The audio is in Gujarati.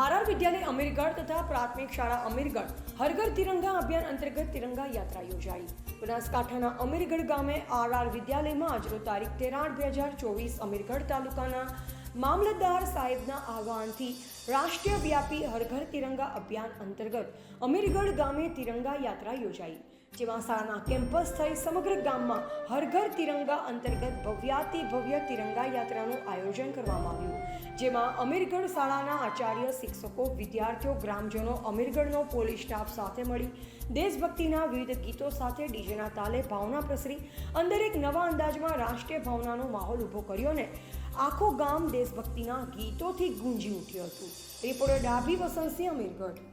આરઆર વિદ્યાલય અમીરગઢ તથા પ્રાથમિક શાળા અમીરગઢ હરઘર તિરંગા અભિયાન અંતર્ગત તિરંગા યાત્રા યોજાઈ. બનાસકાંઠાના અમીરગઢ ગામે આરઆર વિદ્યાલયમાં આજરો તારીખ તેર આઠ બે હજાર ચોવીસ અમીરગઢ તાલુકાના મામલતદાર સાહેબના આહવાનથી રાષ્ટ્રીય વ્યાપી હરઘર તિરંગા અભિયાન અંતર્ગત અમીરગઢ ગામે તિરંગા યાત્રા યોજાઈ. જેમાં શાળાના કેમ્પસ થઈ સમગ્ર ગામમાં હરઘર તિરંગા અંતર્ગત ભવ્યાતિ ભવ્ય તિરંગા યાત્રાનું આયોજન કરવામાં આવ્યું. જેમાં અમીરગઢ શાળાના આચાર્ય, શિક્ષકો, વિદ્યાર્થીઓ, ગ્રામજનો, અમીરગઢનો પોલીસ સ્ટાફ સાથે મળી, દેશભક્તિના વિવિધ ગીતો સાથે ડીજેના તાલે ભાવના પ્રસરી, અંદર એક નવા અંદાજમાં રાષ્ટ્રીય ભાવનાનો માહોલ ઊભો કર્યો ને આખું ગામ દેશભક્તિના ગીતોથી ગુંજી ઉઠ્યું હતું. રિપોર્ટર ડાભી વસંતસિંહ, અમીરગઢ.